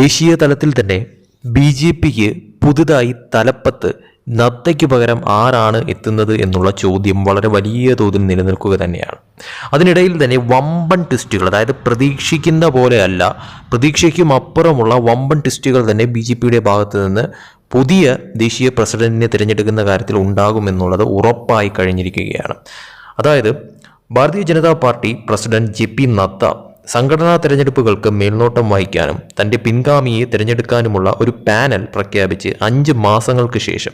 ദേശീയ തലത്തിൽ തന്നെ ബി ജെ പിക്ക് പുതുതായി തലപ്പത്ത് നദ്ദയ്ക്ക് പകരം ആരാണ് എത്തുന്നത് എന്നുള്ള ചോദ്യം വളരെ വലിയ തോതിൽ നിലനിൽക്കുക തന്നെയാണ്. അതിനിടയിൽ തന്നെ വമ്പൻ ട്വിസ്റ്റുകൾ അതായത് പ്രതീക്ഷിക്കുന്ന പോലെയല്ല പ്രതീക്ഷയ്ക്കും അപ്പുറമുള്ള വമ്പൻ ട്വിസ്റ്റുകൾ തന്നെ ബി ജെ പിയുടെ ഭാഗത്ത് നിന്ന് പുതിയ ദേശീയ പ്രസിഡന്റിനെ തിരഞ്ഞെടുക്കുന്ന കാര്യത്തിൽ ഉണ്ടാകുമെന്നുള്ളത് ഉറപ്പായി കഴിഞ്ഞിരിക്കുകയാണ്. അതായത് Bharatiya Janata Party president J P Nadda സംഘടനാ തെരഞ്ഞെടുപ്പുകൾക്ക് മേൽനോട്ടം വഹിക്കാനും തന്റെ പിൻഗാമിയെ തിരഞ്ഞെടുക്കാനുമുള്ള ഒരു പാനൽ പ്രഖ്യാപിച്ച് അഞ്ച് മാസങ്ങൾക്ക് ശേഷം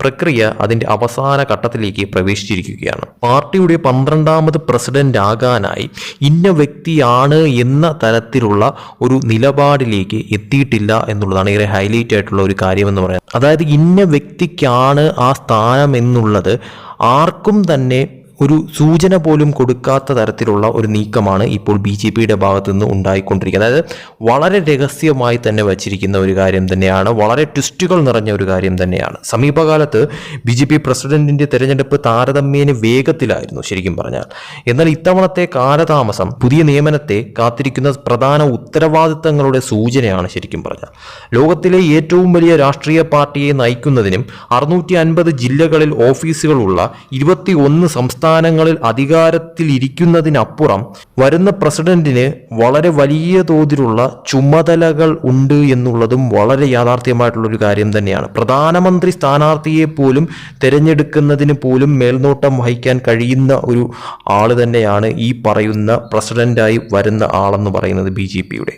പ്രക്രിയ അതിന്റെ അവസാന ഘട്ടത്തിലേക്ക് പ്രവേശിച്ചിരിക്കുകയാണ്. പാർട്ടിയുടെ പന്ത്രണ്ടാമത് പ്രസിഡന്റ് ആകാനായി ഇന്ന വ്യക്തിയാണ് എന്ന തരത്തിലുള്ള ഒരു നിലപാടിലേക്ക് എത്തിയിട്ടില്ല എന്നുള്ളതാണ് ഏറെ ഹൈലൈറ്റ് ആയിട്ടുള്ള ഒരു കാര്യമെന്ന് പറയാം. അതായത് ഇന്ന വ്യക്തിക്കാണ് ആ സ്ഥാനം എന്നുള്ളത് ആർക്കും തന്നെ ഒരു സൂചന പോലും കൊടുക്കാത്ത തരത്തിലുള്ള ഒരു നീക്കമാണ് ഇപ്പോൾ ബി ജെ പിയുടെ ഭാഗത്തു നിന്ന് ഉണ്ടായിക്കൊണ്ടിരിക്കുന്നത്. അതായത് വളരെ രഹസ്യമായി തന്നെ വച്ചിരിക്കുന്ന ഒരു കാര്യം തന്നെയാണ് വളരെ ട്വിസ്റ്റുകൾ നിറഞ്ഞ ഒരു കാര്യം തന്നെയാണ്. സമീപകാലത്ത് ബി ജെ പി പ്രസിഡന്റിന്റെ തെരഞ്ഞെടുപ്പ് താരതമ്യേന വേഗത്തിലായിരുന്നു ശരിക്കും പറഞ്ഞാൽ. എന്നാൽ ഇത്തവണത്തെ കാലതാമസം പുതിയ നിയമനത്തെ കാത്തിരിക്കുന്ന പ്രധാന ഉത്തരവാദിത്തങ്ങളുടെ സൂചനയാണ് ശരിക്കും പറഞ്ഞാൽ. ലോകത്തിലെ ഏറ്റവും വലിയ രാഷ്ട്രീയ പാർട്ടിയെ നയിക്കുന്നതിനും അറുന്നൂറ്റി അൻപത് ജില്ലകളിൽ ഓഫീസുകളുള്ള ഇരുപത്തി ഒന്ന് സംസ്ഥാനങ്ങളിൽ അധികാരത്തിലിരിക്കുന്നതിനപ്പുറം വരുന്ന പ്രസിഡന്റിന് വളരെ വലിയ തോതിലുള്ള ചുമതലകൾ ഉണ്ട് എന്നുള്ളതും വളരെ യാഥാർത്ഥ്യമായിട്ടുള്ളൊരു കാര്യം തന്നെയാണ്. പ്രധാനമന്ത്രി സ്ഥാനാർത്ഥിയെ പോലും തിരഞ്ഞെടുക്കുന്നതിന് പോലും മേൽനോട്ടം വഹിക്കാൻ കഴിയുന്ന ഒരു ആൾ തന്നെയാണ് ഈ പറയുന്ന പ്രസിഡന്റായി വരുന്ന ആളെന്ന് പറയുന്നത് ബി ജെ പിയുടെ.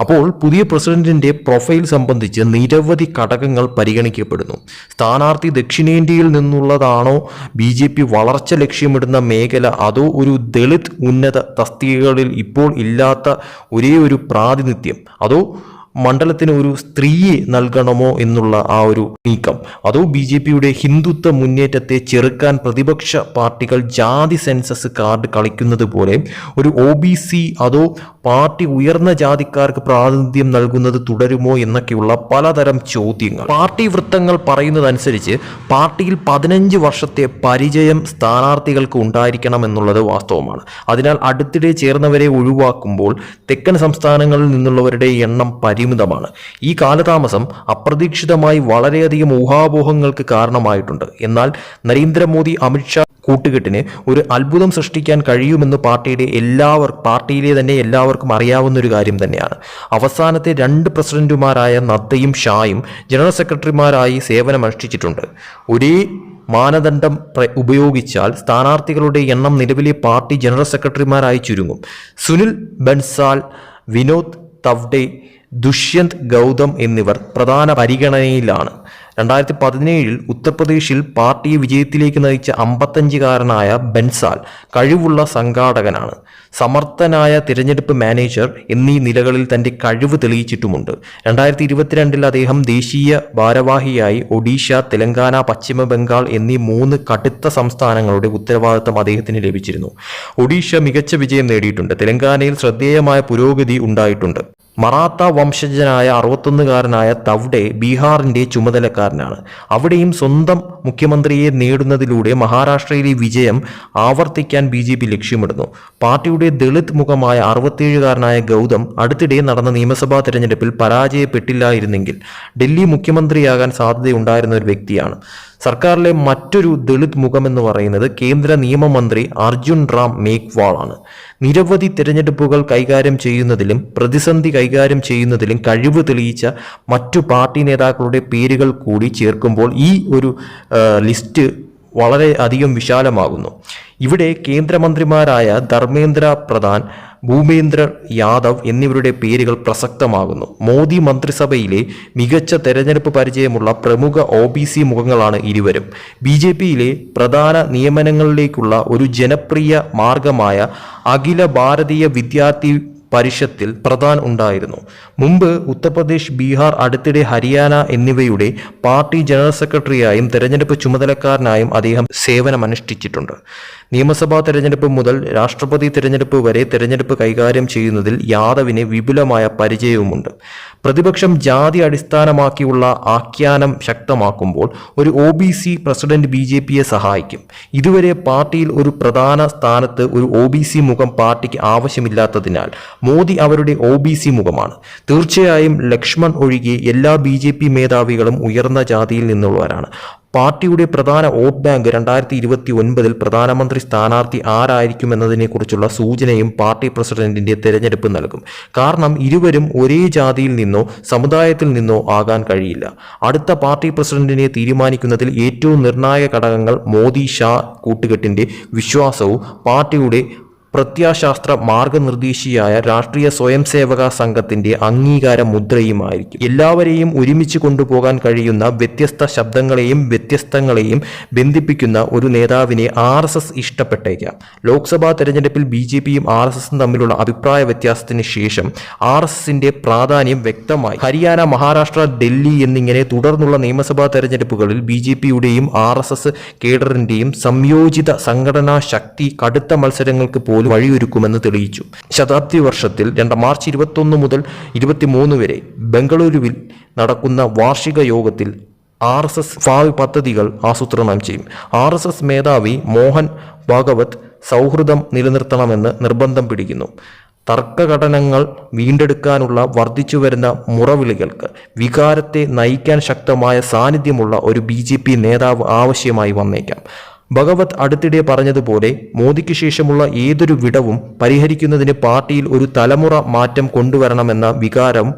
അപ്പോൾ പുതിയ പ്രസിഡന്റിന്റെ പ്രൊഫൈൽ സംബന്ധിച്ച് നിരവധി ഘടകങ്ങൾ പരിഗണിക്കപ്പെടുന്നു. സ്ഥാനാർത്ഥി ദക്ഷിണേന്ത്യയിൽ നിന്നുള്ളതാണോ ബി ജെ പി വളർച്ച ലക്ഷ്യമിടുന്ന മേഖല അതോ ഒരു ദളിത് ഉന്നത തസ്തികകളിൽ ഇപ്പോൾ ഇല്ലാത്ത ഒരേ ഒരു പ്രാതിനിധ്യം അതോ മണ്ഡലത്തിന് ഒരു സ്ത്രീയെ നൽകണമോ എന്നുള്ള ആ ഒരു നീക്കം. അതോ ബി ജെ പിയുടെ ഹിന്ദുത്വ മുന്നേറ്റത്തെ ചെറുക്കാൻ പ്രതിപക്ഷ പാർട്ടികൾ ജാതി സെൻസസ് കാർഡ് കളിക്കുന്നത് പോലെ ഒരു ഒ ബി സി അതോ പാർട്ടി ഉയർന്ന ജാതിക്കാർക്ക് പ്രാതിനിധ്യം നൽകുന്നത് തുടരുമോ എന്നൊക്കെയുള്ള പലതരം ചോദ്യങ്ങൾ. പാർട്ടി വൃത്തങ്ങൾ പറയുന്നതനുസരിച്ച് പാർട്ടിയിൽ പതിനഞ്ച് വർഷത്തെ പരിചയം സ്ഥാനാർത്ഥികൾക്ക് ഉണ്ടായിരിക്കണം എന്നുള്ളത് വാസ്തവമാണ്. അതിനാൽ അടുത്തിടെ ചേർന്നവരെ ഒഴിവാക്കുമ്പോൾ തെക്കൻ സംസ്ഥാനങ്ങളിൽ നിന്നുള്ളവരുടെ എണ്ണം പരിമിതമാണ്. ഈ കാലതാമസം അപ്രതീക്ഷിതമായി വളരെയധികം ഊഹാപോഹങ്ങൾക്ക് കാരണമായിട്ടുണ്ട്. എന്നാൽ നരേന്ദ്രമോദി അമിത്ഷാ കൂട്ടുകെട്ടിന് ഒരു അത്ഭുതം സൃഷ്ടിക്കാൻ കഴിയുമെന്ന് പാർട്ടിയുടെ എല്ലാവർ പാർട്ടിയിലെ തന്നെ എല്ലാവർക്കും അറിയാവുന്ന ഒരു കാര്യം തന്നെയാണ്. അവസാനത്തെ രണ്ട് പ്രസിഡന്റുമാരായ നദ്ദയും ഷായും ജനറൽ സെക്രട്ടറിമാരായി സേവനമനുഷ്ഠിച്ചിട്ടുണ്ട്. ഒരേ മാനദണ്ഡം ഉപയോഗിച്ചാൽ സ്ഥാനാർത്ഥികളുടെ എണ്ണം നിലവിലെ പാർട്ടി ജനറൽ സെക്രട്ടറിമാരായി ചുരുങ്ങും. സുനിൽ ബൻസാൽ വിനോദ് തവ്ഡെ ദുഷ്യന്ത് ഗൗതം എന്നിവർ പ്രധാന പരിഗണനയിലാണ്. രണ്ടായിരത്തി പതിനേഴിൽ ഉത്തർപ്രദേശിൽ പാർട്ടിയെ വിജയത്തിലേക്ക് നയിച്ച അമ്പത്തഞ്ചുകാരനായ ബൻസാൽ കഴിവുള്ള സംഘാടകനാണ്. സമർത്ഥനായ തിരഞ്ഞെടുപ്പ് മാനേജർ എന്നീ നിലകളിൽ തന്റെ കഴിവ് തെളിയിച്ചിട്ടുമുണ്ട്. രണ്ടായിരത്തി ഇരുപത്തിരണ്ടിൽ അദ്ദേഹം ദേശീയ ഭാരവാഹിയായി ഒഡീഷ തെലങ്കാന പശ്ചിമ ബംഗാൾ എന്നീ മൂന്ന് കടുത്ത സംസ്ഥാനങ്ങളുടെ ഉത്തരവാദിത്തം അദ്ദേഹത്തിന് ലഭിച്ചിരുന്നു. ഒഡീഷ മികച്ച വിജയം നേടിയിട്ടുണ്ട്. തെലങ്കാനയിൽ ശ്രദ്ധേയമായ പുരോഗതി ഉണ്ടായിട്ടുണ്ട്. മറാത്ത വംശജനായ അറുപത്തൊന്നുകാരനായ തവ്ഡെ ബീഹാറിന്റെ ചുമതലക്കാരനാണ്. അവിടെയും സ്വന്തം മുഖ്യമന്ത്രിയെ നേടുന്നതിലൂടെ മഹാരാഷ്ട്രയിലെ വിജയം ആവർത്തിക്കാൻ ബി ജെ പി ലക്ഷ്യമിടുന്നു. പാർട്ടിയുടെ ദളിത് മുഖമായ അറുപത്തിയേഴുകാരനായ ഗൗതം അടുത്തിടെ നടന്ന നിയമസഭാ തെരഞ്ഞെടുപ്പിൽ പരാജയപ്പെട്ടില്ലായിരുന്നെങ്കിൽ ഡൽഹി മുഖ്യമന്ത്രിയാകാൻ സാധ്യതയുണ്ടായിരുന്ന ഒരു വ്യക്തിയാണ്. സർക്കാരിലെ മറ്റൊരു ദളിത് മുഖമെന്ന് പറയുന്നത് കേന്ദ്ര നിയമമന്ത്രി അർജുൻ റാം മേഘ്വാളാണ്. നിരവധി തിരഞ്ഞെടുപ്പുകൾ കൈകാര്യം ചെയ്യുന്നതിലും പ്രതിസന്ധി കൈകാര്യം ചെയ്യുന്നതിലും കഴിവ് തെളിയിച്ച മറ്റു പാർട്ടി നേതാക്കളുടെ പേരുകൾ കൂടി ചേർക്കുമ്പോൾ ഈ ഒരു ലിസ്റ്റ് വളരെ അധികം വിശാലമാകുന്നു. ഇവിടെ കേന്ദ്രമന്ത്രിമാരായ ധർമ്മേന്ദ്ര പ്രധാൻ ഭൂപേന്ദ്ര യാദവ് എന്നിവരുടെ പേരുകൾ പ്രസക്തമാകുന്നു. മോദി മന്ത്രിസഭയിലെ മികച്ച തെരഞ്ഞെടുപ്പ് പരിചയമുള്ള പ്രമുഖ ഒ ബി സി മുഖങ്ങളാണ് ഇരുവരും. ബി ജെ പിയിലെ പ്രധാന നിയമനങ്ങളിലേക്കുള്ള ഒരു ജനപ്രിയ മാർഗമായ അഖില ഭാരതീയ വിദ്യാർത്ഥി പരിഷത്തിൽ പ്രധാൻ ഉണ്ടായിരുന്നു. മുമ്പ് ഉത്തർപ്രദേശ് ബീഹാർ അടുത്തിടെ ഹരിയാന എന്നിവയുടെ പാർട്ടി ജനറൽ സെക്രട്ടറിയായും തെരഞ്ഞെടുപ്പ് ചുമതലക്കാരനായും അദ്ദേഹം സേവനമനുഷ്ഠിച്ചിട്ടുണ്ട്. നിയമസഭാ തെരഞ്ഞെടുപ്പ് മുതൽ രാഷ്ട്രപതി തെരഞ്ഞെടുപ്പ് വരെ തെരഞ്ഞെടുപ്പ് കൈകാര്യം ചെയ്യുന്നതിൽ യാദവിന് വിപുലമായ പരിചയവുമുണ്ട്. പ്രതിപക്ഷം ജാതി അടിസ്ഥാനമാക്കിയുള്ള ആഖ്യാനം ശക്തമാക്കുമ്പോൾ ഒരു O B C president B J പിയെ സഹായിക്കും. ഇതുവരെ പാർട്ടിയിൽ ഒരു പ്രധാന സ്ഥാനത്ത് ഒരു ഒ ബി സി മുഖം പാർട്ടിക്ക് ആവശ്യമില്ലാത്തതിനാൽ മോദി അവരുടെ ഒ ബി സി മുഖമാണ്. തീർച്ചയായും ലക്ഷ്മൺ ഒഴികെ എല്ലാ ബി ജെ പി മേധാവികളും ഉയർന്ന ജാതിയിൽ നിന്നുള്ളവരാണ്. പാർട്ടിയുടെ പ്രധാന വോട്ട് ബാങ്ക് രണ്ടായിരത്തി ഇരുപത്തി ഒൻപതിൽ പ്രധാനമന്ത്രി സ്ഥാനാർത്ഥി ആരായിരിക്കുമെന്നതിനെക്കുറിച്ചുള്ള സൂചനയും പാർട്ടി പ്രസിഡന്റിന്റെ തെരഞ്ഞെടുപ്പ് നൽകും. കാരണം ഇരുവരും ഒരേ ജാതിയിൽ നിന്നോ സമുദായത്തിൽ നിന്നോ ആകാൻ കഴിയില്ല. അടുത്ത പാർട്ടി പ്രസിഡന്റിനെ തീരുമാനിക്കുന്നതിൽ ഏറ്റവും നിർണായക ഘടകങ്ങൾ മോദി ഷാ കൂട്ടുകെട്ടിന്റെ വിശ്വാസവും പാർട്ടിയുടെ പ്രത്യാശാസ്ത്ര മാർഗനിർദ്ദേശിയായ രാഷ്ട്രീയ സ്വയം സേവക സംഘത്തിന്റെ അംഗീകാര മുദ്രയുമായിരിക്കും. എല്ലാവരെയും ഒരുമിച്ച് കൊണ്ടുപോകാൻ കഴിയുന്ന വ്യത്യസ്ത ശബ്ദങ്ങളെയും വ്യത്യസ്തങ്ങളെയും ബന്ധിപ്പിക്കുന്ന ഒരു നേതാവിനെ ആർ എസ് എസ് ഇഷ്ടപ്പെട്ടേക്കാം. ലോക്സഭാ തെരഞ്ഞെടുപ്പിൽ ബി ജെ പിയും ആർ എസ് എസും തമ്മിലുള്ള അഭിപ്രായ വ്യത്യാസത്തിന് ശേഷം ആർ എസ് എസിന്റെ പ്രാധാന്യം വ്യക്തമായി. ഹരിയാന മഹാരാഷ്ട്ര ഡൽഹി എന്നിങ്ങനെ തുടർന്നുള്ള നിയമസഭാ തെരഞ്ഞെടുപ്പുകളിൽ ബി ജെ പിയുടെയും ആർ എസ് എസ് കേഡറിന്റെയും സംയോജിത സംഘടനാ ശക്തി കടുത്ത മത്സരങ്ങൾക്ക് പോലും വഴിയൊരുക്കുമെന്ന് തെളിയിച്ചു. ശതാബ്ദി വർഷത്തിൽ രണ്ട് മാർച്ച് ഇരുപത്തൊന്ന് മുതൽ ഇരുപത്തിമൂന്ന് വരെ ബംഗളൂരുവിൽ നടക്കുന്ന വാർഷിക യോഗത്തിൽ ആർ എസ് എസ് ഭാവി പദ്ധതികൾ ആസൂത്രണം ചെയ്യും. ആർ എസ് എസ് മേധാവി മോഹൻ ഭാഗവത് സൗഹൃദം നിലനിർത്തണമെന്ന് നിർബന്ധം പിടിക്കുന്നു. തർക്കഘടനങ്ങൾ വീണ്ടെടുക്കാനുള്ള വർദ്ധിച്ചു വരുന്ന മുറവിളികൾക്ക് വികാരത്തെ നയിക്കാൻ ശക്തമായ സാന്നിധ്യമുള്ള ഒരു ബി നേതാവ് ആവശ്യമായി വന്നേക്കാം. ഭഗവത് അടുത്തിടെ പറഞ്ഞതുപോലെ മോദിക്ക് ശേഷമുള്ള ഏതൊരു വിടവും പരിഹരിക്കുന്നതിന് പാർട്ടിയിൽ ഒരു തലമുറ മാറ്റം കൊണ്ടുവരണമെന്ന വികാരം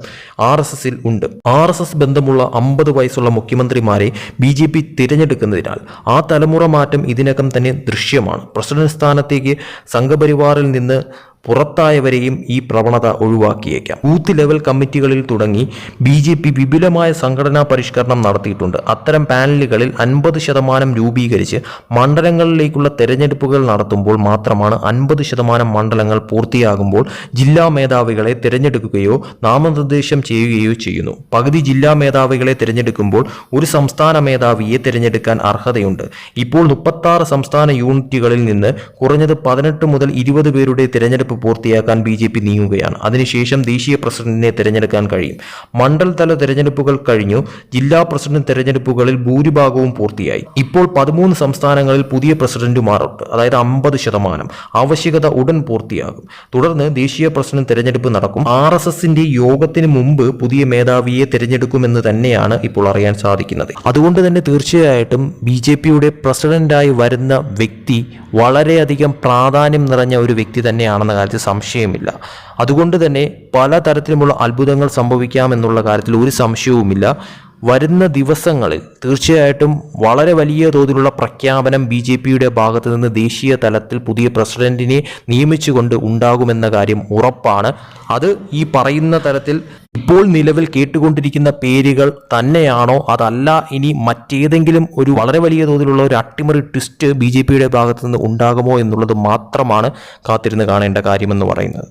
ആർ എസ് എസിൽ ഉണ്ട്. ആർ എസ് എസ് ബന്ധമുള്ള അമ്പത് വയസ്സുള്ള മുഖ്യമന്ത്രിമാരെ ബി ജെ പി തിരഞ്ഞെടുക്കുന്നതിനാൽ ആ തലമുറ മാറ്റം ഇതിനകം തന്നെ ദൃശ്യമാണ്. പ്രസിഡന്റ് സ്ഥാനത്തേക്ക് സംഘപരിവാറിൽ നിന്ന് പുറത്തായവരെയും ഈ പ്രവണത ഒഴിവാക്കിയേക്കാം. ബൂത്ത് ലെവൽ കമ്മിറ്റികളിൽ തുടങ്ങി ബി ജെ പി വിപുലമായ സംഘടനാ പരിഷ്കരണം നടത്തിയിട്ടുണ്ട്. അത്തരം പാനലുകളിൽ അൻപത് ശതമാനം രൂപീകരിച്ച് മണ്ഡലങ്ങളിലേക്കുള്ള തെരഞ്ഞെടുപ്പുകൾ നടത്തുമ്പോൾ മാത്രമാണ് അൻപത് ശതമാനം മണ്ഡലങ്ങൾ പൂർത്തിയാകുമ്പോൾ ജില്ലാ മേധാവികളെ തിരഞ്ഞെടുക്കുകയോ നാമനിർദ്ദേശം ചെയ്യുകയോ ചെയ്യുന്നു. പകുതി ജില്ലാ മേധാവികളെ തിരഞ്ഞെടുക്കുമ്പോൾ ഒരു സംസ്ഥാന മേധാവിയെ തിരഞ്ഞെടുക്കാൻ അർഹതയുണ്ട്. ഇപ്പോൾ മുപ്പത്താറ് സംസ്ഥാന യൂണിറ്റുകളിൽ നിന്ന് കുറഞ്ഞത് പതിനെട്ട് മുതൽ ഇരുപത് പേരുടെ തിരഞ്ഞെടുപ്പ് പൂർത്തിയാക്കാൻ ബി ജെ പി നീങ്ങുകയാണ്. അതിനുശേഷം ദേശീയ പ്രസിഡന്റിനെ തിരഞ്ഞെടുക്കാൻ കഴിയും. മണ്ഡലതല തെരഞ്ഞെടുപ്പുകൾ കഴിഞ്ഞു. ജില്ലാ പ്രസിഡന്റ് തെരഞ്ഞെടുപ്പുകളിൽ ഭൂരിഭാഗവും പൂർത്തിയായി. ഇപ്പോൾ പതിമൂന്ന് സംസ്ഥാനങ്ങളിൽ പുതിയ പ്രസിഡന്റുമാരുണ്ട്. അതായത് അമ്പത് ശതമാനം. ആവശ്യകത ഉടൻ പൂർത്തിയാകും. തുടർന്ന് ദേശീയ പ്രസിഡന്റ് തെരഞ്ഞെടുപ്പ് നടക്കും. ആർ എസ് എസിന്റെ യോഗത്തിന് മുമ്പ് പുതിയ മേധാവിയെ തിരഞ്ഞെടുക്കുമെന്ന് തന്നെയാണ് ഇപ്പോൾ അറിയാൻ സാധിക്കുന്നത്. അതുകൊണ്ട് തന്നെ തീർച്ചയായിട്ടും ബി ജെ പിയുടെ പ്രസിഡന്റായി വരുന്ന വ്യക്തി വളരെയധികം പ്രാധാന്യം നിറഞ്ഞ ഒരു വ്യക്തി തന്നെയാണെന്ന കാര്യത്തിൽ സംശയമില്ല അതുകൊണ്ട് തന്നെ പലതരത്തിലുമുള്ള അത്ഭുതങ്ങൾ സംഭവിക്കാമെന്നുള്ള കാര്യത്തിൽ ഒരു സംശയവുമില്ല. വരുന്ന ദിവസങ്ങളിൽ തീർച്ചയായിട്ടും വളരെ വലിയ തോതിലുള്ള പ്രഖ്യാപനം ബി ജെ പിയുടെ ഭാഗത്ത് നിന്ന് ദേശീയ തലത്തിൽ പുതിയ പ്രസിഡന്റിനെ നിയമിച്ചുകൊണ്ട് ഉണ്ടാകുമെന്ന കാര്യം ഉറപ്പാണ്. അത് ഈ പറയുന്ന തരത്തിൽ ഇപ്പോൾ നിലവിൽ കേട്ടുകൊണ്ടിരിക്കുന്ന പേരുകൾ തന്നെയാണോ? അതല്ല ഇനി മറ്റേതെങ്കിലും ഒരു വളരെ വലിയ തോതിലുള്ള ഒരു അട്ടിമറി ട്വിസ്റ്റ് ബി ജെ പിയുടെ ഭാഗത്ത് നിന്ന് ഉണ്ടാകുമോ എന്നുള്ളത് മാത്രമാണ് കാത്തിരുന്ന് കാണേണ്ട കാര്യമെന്ന് പറയുന്നത്.